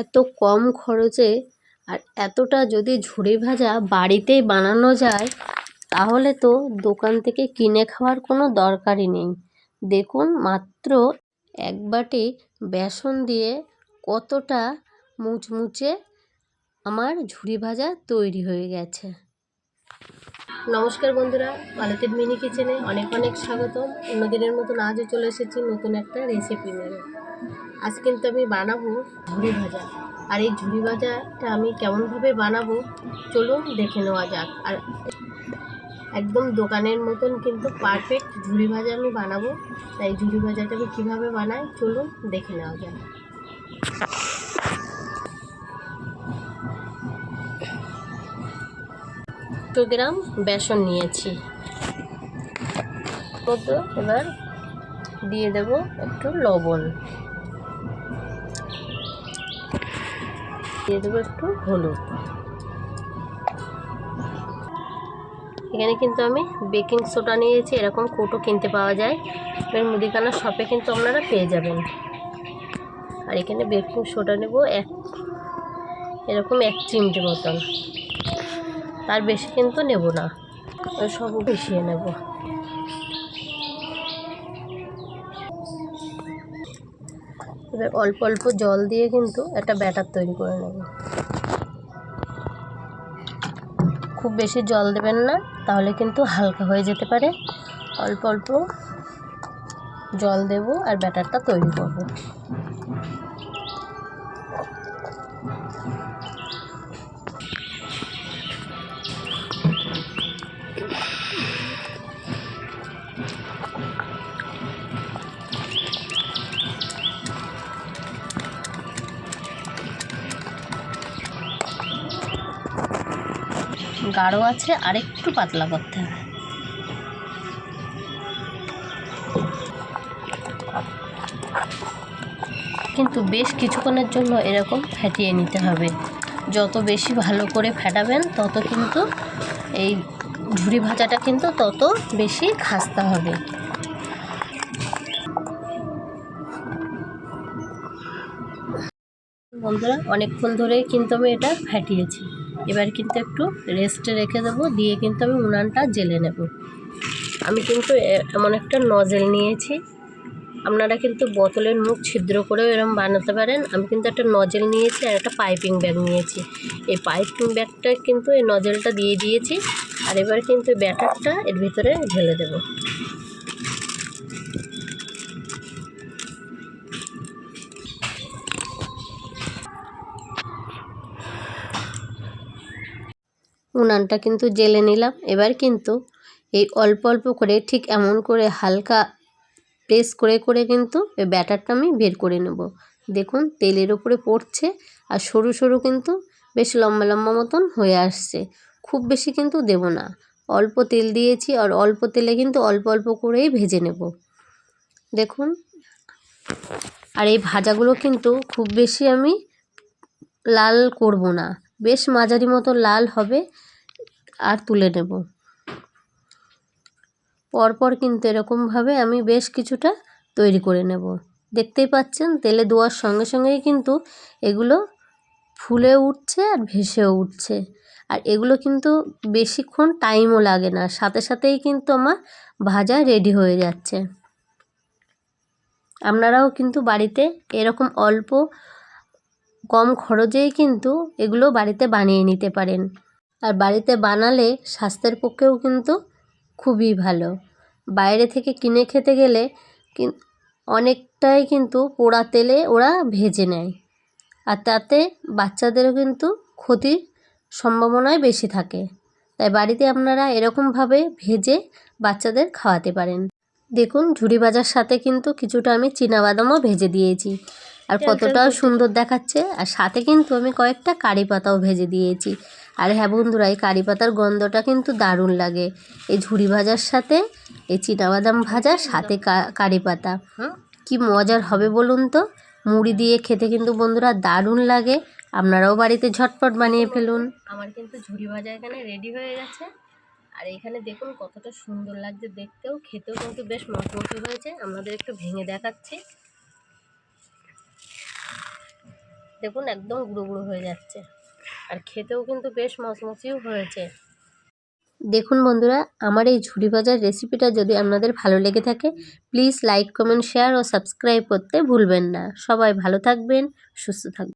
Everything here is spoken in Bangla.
এত কম খরচে আর এতটা যদি ঝুড়ি ভাজা বাড়িতেই বানানো যায়, তাহলে তো দোকান থেকে কিনে খাওয়ার কোনো দরকারই নেই। দেখুন মাত্র এক বাটি বেসন দিয়ে কতটা মুচমুচে আমার ঝুড়ি ভাজা তৈরি হয়ে গেছে। নমস্কার বন্ধুরা পালেতের মিনি কিচেনে অনেক অনেক স্বাগতম। অন্যদিনের মতন আজও চলে এসেছি নতুন একটা রেসিপি নিয়ে। আজ কিন্তু আমি বানাবো ঝুড়ি ভাজা। আর এই ঝুড়ি ভাজাটা আমি কেমনভাবে বানাবো চলুন দেখে নেওয়া যাক। আর একদম দোকানের মতন কিন্তু পারফেক্ট ঝুড়ি ভাজা আমি বানাবো। তাই ঝুড়ি ভাজাটা আমি কীভাবে বানাই চলুন দেখে নেওয়া যাক। একশো গ্রাম বেসন নিয়েছি। মধ্যে এবার দিয়ে দেব একটু লবণ। দিয়ে দেবো একটু হলুদ। এখানে কিন্তু আমি বেকিং সোডা নিয়েছি, এরকম কোটো কিনতে পাওয়া যায়। এবার মুদিখানার শপে কিন্তু আপনারা পেয়ে যাবেন। আর এখানে বেকিং সোডা নেব এক, এরকম এক চিমটি মতন। তার বেশি কিন্তু নেব না। সব মিশিয়ে নেব। এবার অল্প অল্প জল দিয়ে কিন্তু একটা ব্যাটার তৈরি করে নেব। খুব বেশি জল দেবেন না, তাহলে কিন্তু হালকা হয়ে যেতে পারে। অল্প অল্প জল দেব আর ব্যাটারটা তৈরি করব। গাঢ় আছে আর একটু পাতলা করতে হবে। কিন্তু বেশ কিছুক্ষণের জন্য এরকম ফেটিয়ে নিতে হবে। যত বেশি ভালো করে ফেটাবেন, তত কিন্তু এই ঝুড়ি ভাজাটা কিন্তু তত বেশি খাস্তা হবে। বন্ধুরা, অনেকক্ষণ ধরেই কিন্তু আমি এটা ফাটিয়েছি। এবার কিন্তু একটু রেস্টে রেখে দেবো, দিয়ে কিন্তু আমি উনানটা জেলে নেব। আমি কিন্তু এমন একটা নজেল নিয়েছি। আপনারা কিন্তু বোতলের মুখ ছিদ্র করেও এরম বানাতে পারেন। আমি কিন্তু একটা নজেল নিয়েছি আর একটা পাইপিং ব্যাগ নিয়েছি। এই পাইপিং ব্যাগটা কিন্তু এই নজেলটা দিয়ে দিয়েছি আর এবার কিন্তু ব্যাটারটা এর ভিতরে ঢেলে দেবো। উনানটা কিন্তু জেলে নিলাম। এবার কিন্তু এই অল্প অল্প করে, ঠিক এমন করে হালকা প্রেস করে করে কিন্তু এই ব্যাটারটা আমি বের করে নেব। দেখুন, তেলের ওপরে পড়ছে আর সরু সরু কিন্তু বেশ লম্বা লম্বা মতন হয়ে আসছে। খুব বেশি কিন্তু দেব না। অল্প তেল দিয়েছি আর অল্প তেলে কিন্তু অল্প অল্প করেই ভেজে নেব। দেখুন, আর এই ভাজাগুলো কিন্তু খুব বেশি আমি লাল করব না। বেশ মাঝারি মতো লাল হবে। আর তুলে নেব। পরপর কিন্তু এরকমভাবে আমি বেশ কিছুটা তৈরি করে নেব। দেখতেই পাচ্ছেন, তেলে দেওয়ার সঙ্গে সঙ্গেই কিন্তু এগুলো ফুলে উঠছে আর ভেসেও উঠছে। আর এগুলো কিন্তু বেশিক্ষণ টাইমও লাগে না, সাথে সাথেই কিন্তু আমার ভাজা রেডি হয়ে যাচ্ছে। আপনারাও কিন্তু বাড়িতে এরকম অল্প কম খরচেই কিন্তু এগুলো বাড়িতে বানিয়ে নিতে পারেন। আর বাড়িতে বানালে স্বাস্থ্যের পক্ষেও কিন্তু খুবই ভালো। বাইরে থেকে কিনে খেতে গেলে অনেকটাই কিন্তু পোড়া তেলে ওরা ভেজে নেয়। আর তাতে বাচ্চাদেরও কিন্তু ক্ষতির সম্ভাবনাই বেশি থাকে। তাই বাড়িতে আপনারা এরকমভাবে ভেজে বাচ্চাদের খাওয়াতে পারেন। দেখুন, ঝুড়ি ভাজার সাথে কিন্তু কিছুটা আমি বাদামও ভেজে দিয়েছি। আর কতটাও সুন্দর দেখাচ্ছে। আর সাথে কিন্তু আমি কয়েকটা কারি পাতাও ভেজে দিয়েছি। আর হ্যাঁ বন্ধুরা এই কারি পাতার গন্ধটা কিন্তু দারুণ লাগে। এই ঝুড়ি ভাজার সাথে এই বাদাম ভাজা সাথে কারি পাতা। কি মজার হবে বলুন তো? মুড়ি দিয়ে খেতে কিন্তু বন্ধুরা দারুণ লাগে। আপনারাও বাড়িতে ঝটপট বানিয়ে ফেলুন। আমার কিন্তু ঝুড়ি ভাজা এখানে রেডি হয়ে গেছে। আর এখানে দেখুন কতটা সুন্দর লাগছে দেখতেও। খেতেও কিন্তু বেশ মচমচে হয়েছে। আমাদের একটু ভেঙে দেখাচ্ছি। দেখুন একদম গুঁড়ো গুঁড়ো হয়ে যাচ্ছে। আর খেতেও কিন্তু বেশ মচমচিও হয়েছে। দেখুন বন্ধুরা, আমার এই ঝুড়ি ভাজার রেসিপিটা যদি আপনাদের ভালো লেগে থাকে প্লিজ লাইক কমেন্ট শেয়ার ও সাবস্ক্রাইব করতে ভুলবেন না। সবাই ভালো থাকবেন, সুস্থ থাকবেন।